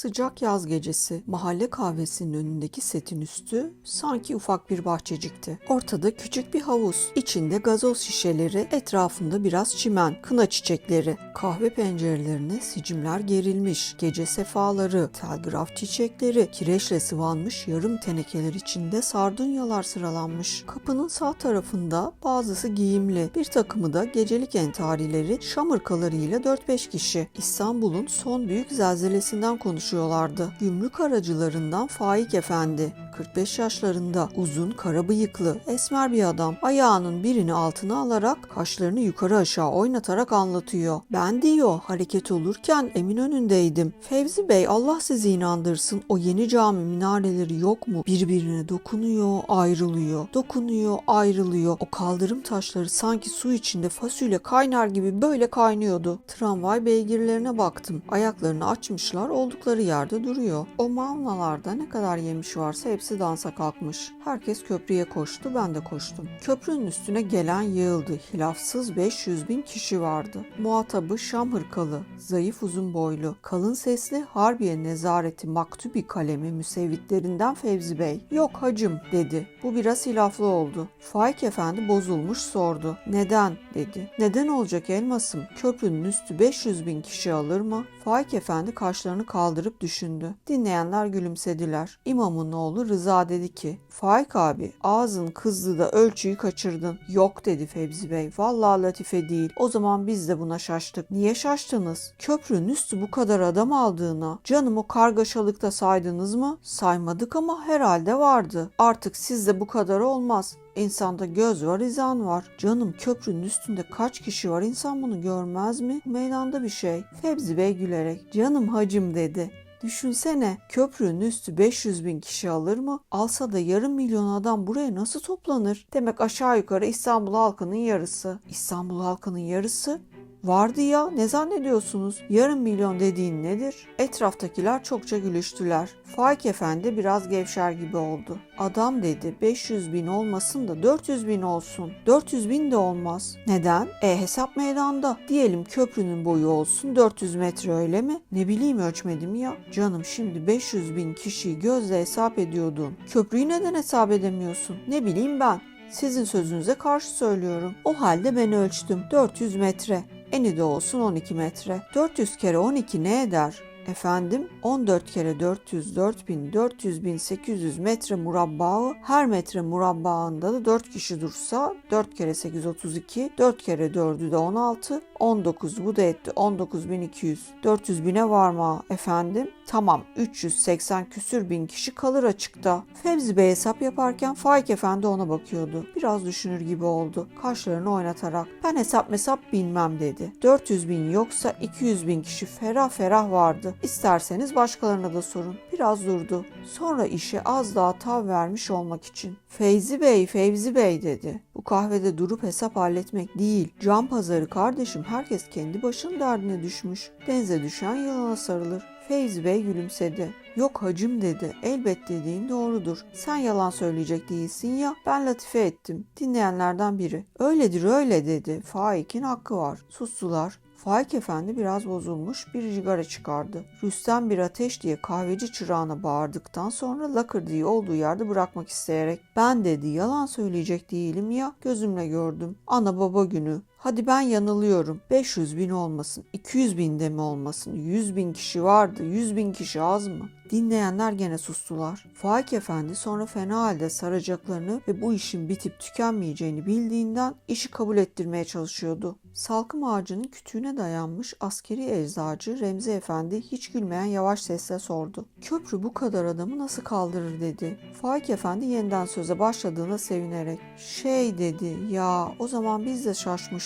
Sıcak yaz gecesi mahalle kahvesinin önündeki setin üstü sanki ufak bir bahçecikti. Ortada küçük bir havuz, içinde gazoz şişeleri, etrafında biraz çimen, kına çiçekleri. Kahve pencerelerine sicimler gerilmiş, gece sefaları, telgraf çiçekleri, kireçle sıvanmış yarım tenekeler içinde sardunyalar sıralanmış. Kapının sağ tarafında bazısı giyimli, bir takımı da gecelik entarileri, şamırkalarıyla 4-5 kişi. İstanbul'un son büyük zelzelesinden konuşuyorlardı. Gümrük aracılarından Faik Efendi. 45 yaşlarında uzun kara bıyıklı esmer bir adam ayağının birini altına alarak kaşlarını yukarı aşağı oynatarak anlatıyor. Ben diyor hareket olurken emin önündeydim. Fevzi Bey Allah sizi inandırsın o yeni cami minareleri yok mu? Birbirine dokunuyor ayrılıyor. Dokunuyor ayrılıyor. O kaldırım taşları sanki su içinde fasulye kaynar gibi böyle kaynıyordu. Tramvay beygirlerine baktım. Ayaklarını açmışlar oldukları yerde duruyor. O mavnalarda ne kadar yemiş varsa hepsi dansa kalkmış. Herkes köprüye koştu ben de koştum. Köprünün üstüne gelen yığıldı. Hilafsız 500 bin kişi vardı. Muhatabı Şam hırkalı, zayıf uzun boylu, kalın sesli Harbiye nezareti maktubi kalemi müsevvitlerinden Fevzi Bey. Yok hacım dedi. Bu biraz hilaflı oldu. Faik Efendi bozulmuş sordu. Neden dedi. Neden olacak elmasım? Köprünün üstü 500 bin kişi alır mı? Faik Efendi kaşlarını kaldırıp düşündü. Dinleyenler gülümsediler. İmamın oğlu Rıza dedi ki Faik abi ağzın kızdı da ölçüyü kaçırdın. Yok dedi Fevzi Bey. Vallahi latife değil. O zaman biz de buna şaştık. Niye şaştınız? Köprünün üstü bu kadar adam aldığına canım o kargaşalıkta saydınız mı? Saymadık ama herhalde vardı. Artık sizde bu kadar olmaz. İnsanda göz var, izan var. Canım köprünün üstünde kaç kişi var insan bunu görmez mi? Meydanda bir şey. Fevzi Bey gülerek canım hacım dedi. Düşünsene köprünün üstü 500 bin kişi alır mı? Alsa da yarım milyon adam buraya nasıl toplanır? Demek aşağı yukarı İstanbul halkının yarısı. İstanbul halkının yarısı? Vardı ya ne zannediyorsunuz? Yarım milyon dediğin nedir? Etraftakiler çokça gülüştüler. Faik Efendi biraz gevşer gibi oldu. Adam dedi 500 bin olmasın da 400 bin olsun. 400 bin de olmaz. Neden? E hesap meydanda. Diyelim köprünün boyu olsun 400 metre öyle mi? Ne bileyim ölçmedim ya. Canım şimdi 500 bin kişiyi gözle hesap ediyordun. Köprüyü neden hesap edemiyorsun? Ne bileyim ben. Sizin sözünüze karşı söylüyorum. O halde ben ölçtüm. 400 metre. Eni de olsun 12 metre. 400 kere 12 ne eder? Efendim 14 kere 400 4000 400 bin 800 metre murabbağı her metre murabbağında da 4 kişi dursa 4 kere 8 32 4 kere 4'ü de 16 19 bu da etti 19200 400 bine var mı efendim tamam 380 küsür bin kişi kalır açıkta Fevzi Bey hesap yaparken Faik Efendi ona bakıyordu biraz düşünür gibi oldu kaşlarını oynatarak ben hesap mesap bilmem dedi 400 bin yoksa 200 bin kişi ferah ferah vardı İsterseniz başkalarına da sorun. Biraz durdu. Sonra işe az daha tav vermiş olmak için. Feyzi Bey, Fevzi Bey dedi. Bu kahvede durup hesap halletmek değil. Can pazarı kardeşim herkes kendi başının derdine düşmüş. Denize düşen yılana sarılır. Feyzi Bey gülümsedi. Yok hacım dedi. Elbet dediğin doğrudur. Sen yalan söyleyecek değilsin ya. Ben latife ettim. Dinleyenlerden biri. Öyledir öyle dedi. Faik'in hakkı var. Sustular. Faik Efendi biraz bozulmuş bir cigara çıkardı. Rüstem bir ateş diye kahveci çırağına bağırdıktan sonra lakırdığı olduğu yerde bırakmak isteyerek ben dedi yalan söyleyecek değilim ya gözümle gördüm. Ana baba günü. Hadi ben yanılıyorum. 500 bin olmasın, 200 bin de mi olmasın, 100 bin kişi vardı, 100 bin kişi az mı? Dinleyenler gene sustular. Faik Efendi sonra fena halde saracaklarını ve bu işin bitip tükenmeyeceğini bildiğinden işi kabul ettirmeye çalışıyordu. Salkım ağacının kütüğüne dayanmış askeri eczacı Remzi Efendi hiç gülmeyen yavaş sesle sordu. Köprü bu kadar adamı nasıl kaldırır dedi. Faik Efendi yeniden söze başladığına sevinerek. Şey dedi ya o zaman biz de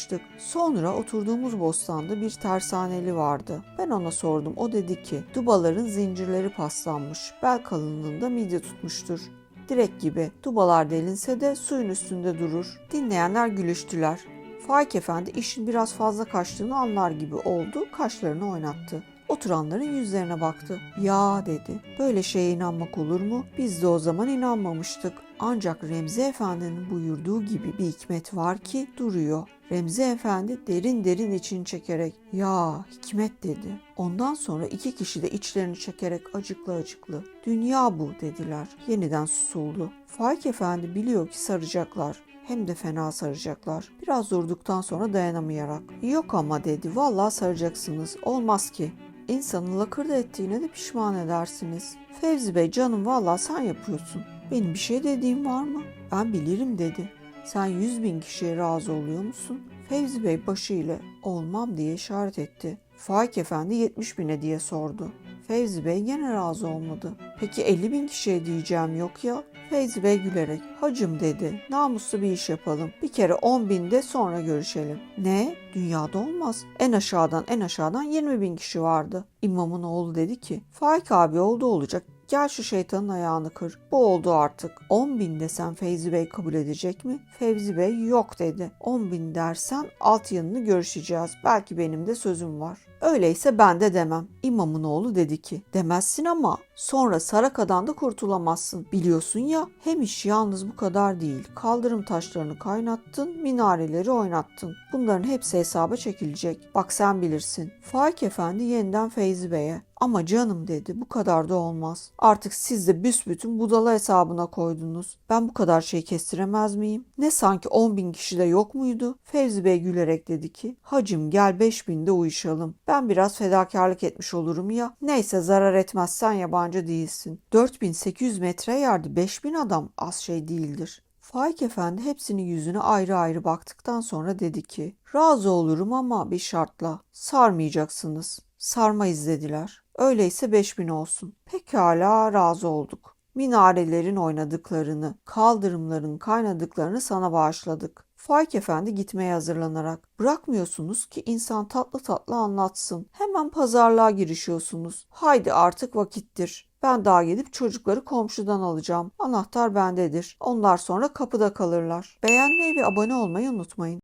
şaşmıştık. Sonra oturduğumuz bostanda bir tersaneli vardı. Ben ona sordum. O dedi ki dubaların zincirleri paslanmış. Bel kalınlığında midye tutmuştur. Direk gibi. Dubalar delinse de suyun üstünde durur. Dinleyenler gülüştüler. Faik Efendi işin biraz fazla kaçtığını anlar gibi oldu, kaşlarını oynattı. Oturanların yüzlerine baktı. Ya dedi. Böyle şeye inanmak olur mu? Biz de o zaman inanmamıştık. Ancak Remzi Efendi'nin buyurduğu gibi bir hikmet var ki duruyor. Remzi Efendi derin derin için çekerek ya hikmet dedi. Ondan sonra iki kişi de içlerini çekerek acıklı acıklı dünya bu dediler. Yeniden susuldu. Faik Efendi biliyor ki saracaklar. Hem de fena saracaklar. Biraz durduktan sonra dayanamayarak. Yok ama dedi. Vallahi saracaksınız. Olmaz ki. İnsanın lakırdı ettiğine de pişman edersiniz. Fevzi Bey canım vallahi sen yapıyorsun. Benim bir şey dediğim var mı? Ben bilirim dedi. Sen yüz bin kişiye razı oluyor musun? Fevzi Bey başıyla olmam diye işaret etti. Faik Efendi 70 bine diye sordu. Fevzi Bey gene razı olmadı. Peki 50 bin kişiye diyeceğim yok ya. Fevzi Bey gülerek hacım dedi namuslu bir iş yapalım. Bir kere 10 binde sonra görüşelim. Ne? Dünyada olmaz. En aşağıdan en aşağıdan 20 bin kişi vardı. İmamın oğlu dedi ki Faik abi oldu olacak Gel şu şeytanın ayağını kır. Bu oldu artık. 10 bin desem Fevzi Bey kabul edecek mi? Fevzi Bey yok dedi. 10 bin dersen alt yanını görüşeceğiz. Belki benim de sözüm var. Öyleyse ben de demem. İmamın oğlu dedi ki demezsin ama sonra Saraka'dan da kurtulamazsın. Biliyorsun ya hem iş yalnız bu kadar değil. Kaldırım taşlarını kaynattın, minareleri oynattın. Bunların hepsi hesaba çekilecek. Bak sen bilirsin. Faik Efendi yeniden Feyzi Bey'e ama canım dedi bu kadar da olmaz. Artık siz de büsbütün budala hesabına koydunuz. Ben bu kadar şey kestiremez miyim? Ne sanki 10 bin kişi de yok muydu? Fevzi Bey gülerek dedi ki hacım gel 5 binde uyuşalım. Ben biraz fedakarlık etmiş olurum ya. Neyse zarar etmezsen yabancı değilsin. 4800 metre yerde 5000 adam az şey değildir. Faik Efendi hepsinin yüzüne ayrı ayrı baktıktan sonra dedi ki razı olurum ama bir şartla sarmayacaksınız. Sarmayız dediler. Öyleyse 5000 olsun. Pekala razı olduk. Minarelerin oynadıklarını, kaldırımların kaynadıklarını sana bağışladık. Faik Efendi gitmeye hazırlanarak bırakmıyorsunuz ki insan tatlı tatlı anlatsın. Hemen pazarlığa girişiyorsunuz. Haydi artık vakittir. Ben daha gidip çocukları komşudan alacağım. Anahtar bendedir. Onlar sonra kapıda kalırlar. Beğenmeyi ve abone olmayı unutmayın.